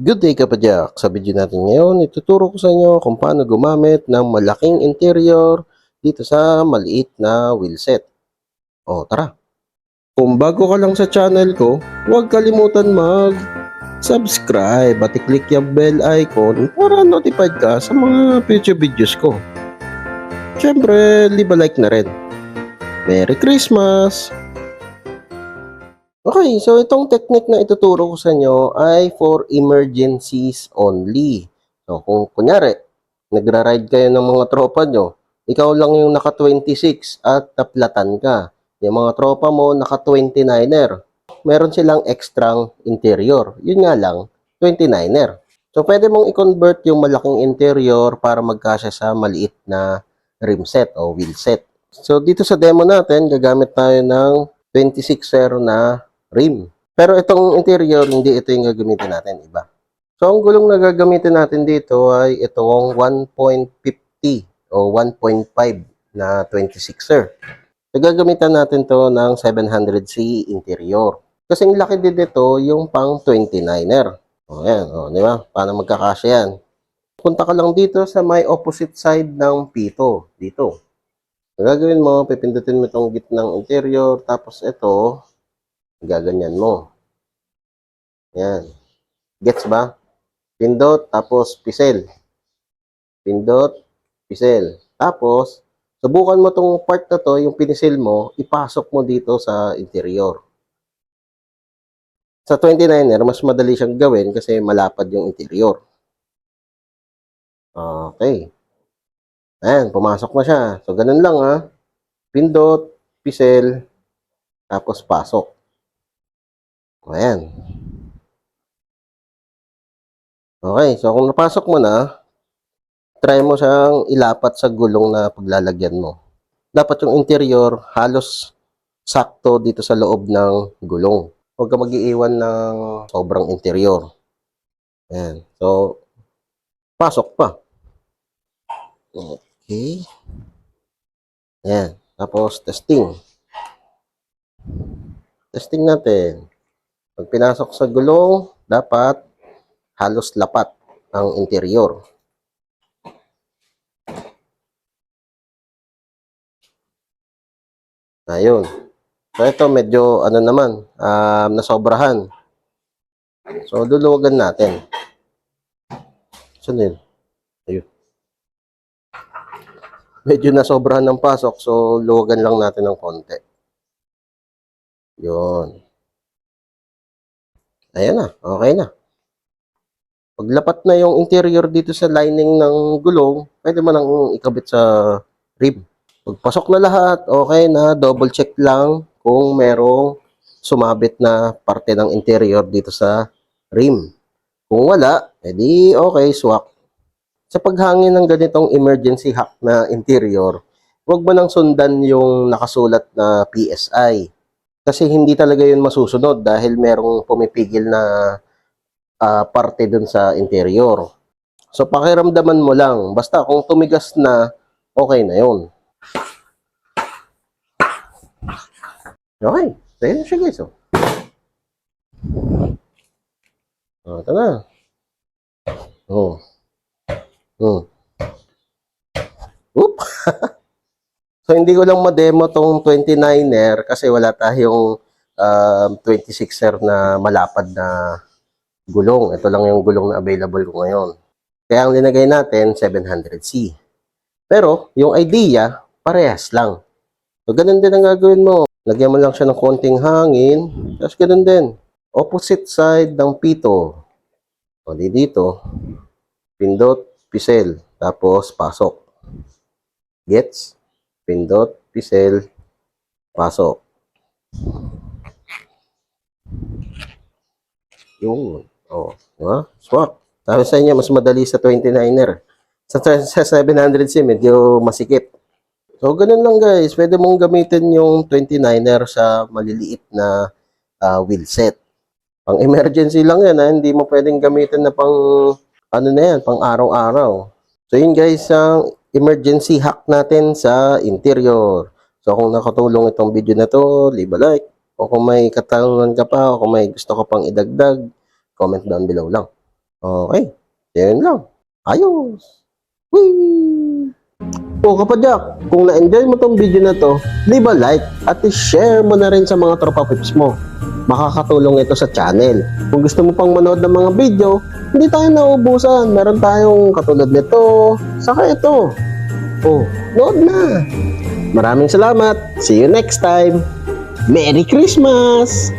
Good day kapadyak! Sa video natin ngayon, ituturo ko sa inyo kung paano gumamit ng malaking interior dito sa maliit na wheelset. O tara! Kung bago ka lang sa channel ko, huwag kalimutan mag subscribe at i-click yung bell icon para notified ka sa mga future videos ko. Siyempre, leave a like na rin. Merry Christmas! Okay, so itong technique na ituturo ko sa inyo ay for emergencies only. So kung kunyari, nagra-ride kayo ng mga tropa nyo, ikaw lang yung naka-26 at taplatan ka. Yung mga tropa mo naka-29er. Meron silang extrang interior. Yun nga lang, 29er. So pwede mong i-convert yung malaking interior para magkasya sa maliit na rim set o wheel set. So dito sa demo natin, gagamit tayo ng 26er na rim. Pero itong interior, hindi ito yung gagamitin natin, iba. So, ang gulong na gagamitin natin dito ay itong 1.50 o 1.5 na 26er. So, gagamitan natin to ng 700C interior. Kasi ang laki din dito yung pang 29er. O, yan. O, di ba? Paano magkakasya yan? Punta ka lang dito sa may opposite side ng pito. Dito. Ang gagawin mo, pipindutin mo itong gitnang interior, tapos ito, gaganyan mo. Yan. Gets ba? Pindot, tapos pisel. Pindot, pisel. Tapos, subukan mo tong part na to, yung pinisil mo, ipasok mo dito sa interior. Sa 29er, mas madali siyang gawin kasi malapad yung interior. Okay. Ayan, pumasok na siya. So, ganun lang ha. Pindot, pisel, tapos pasok. Ayan. Okay, so kung napasok mo na, try mo siyang ilapat sa gulong na paglalagyan mo. Dapat yung interior halos sakto dito sa loob ng gulong. Huwag ka mag-iiwan ng sobrang interior. Ayan. So, pasok pa. Okay. Ayan. Tapos, testing. Testing natin. Pag pinasok sa gulong, dapat halos lapat ang interior. Ayun. So ito medyo ano naman, um, nasobrahan. So luluwagan natin. Saan yun? Ayun. Medyo nasobrahan ng pasok, so luwagan lang natin ng konti. Yun. Ayan na, okay na. Paglapat na yung interior dito sa lining ng gulong, pwede mo nang ikabit sa rim. Pagpasok na lahat, okay na, double check lang kung merong sumabit na parte ng interior dito sa rim. Kung wala, edi okay, swak. Sa paghangin ng ganitong emergency hack na interior, huwag mo nang sundan yung nakasulat na PSI. Kasi hindi talaga yun masusunod dahil merong pumipigil na ah, parte dun sa interior. So pakiramdaman mo lang, basta kung tumigas na, okay na yun. Okay, so yun siya guys. Oh. Oh, ito na. Oh. Oh. Oop. so hindi ko lang ma-demo tong 29er kasi wala tayong um, 26er na malapad na gulong. Ito lang yung gulong na available ko ngayon. Kaya ang linagay natin, 700C. Pero, yung idea, parehas lang. So, ganun din ang gagawin mo. Lagyan mo lang siya ng konting hangin. Tapos, ganun din. Opposite side ng pito. O, di dito. Pindot, pisel. Tapos, pasok. Gets? Pindot, pisel, pasok. Yun. Oh, di ba? Swak. Sabi sa inyo, mas madali sa 29er. Sa, sa 700C, medyo masikip. So, ganun lang guys. Pwede mong gamitin yung 29er sa maliliit na ah, wheel set. Pang emergency lang yan, ha? hindi mo pwedeng gamitin na pang, ano na yan, pang araw-araw. So, yun guys, ang emergency hack natin sa interior. So, kung nakatulong itong video na to, leave a like. O kung may katanungan ka pa, o kung may gusto ka pang idagdag, comment down below lang. Okay. Yan lang. Ayos. Whee! O kapadyak, kung na-enjoy mo tong video na to, leave a like at i-share mo na rin sa mga tropa pips mo. Makakatulong ito sa channel. Kung gusto mo pang manood ng mga video, hindi tayo nauubusan. Meron tayong katulad nito, saka ito. Oh, nood na. Maraming salamat. See you next time. Merry Christmas!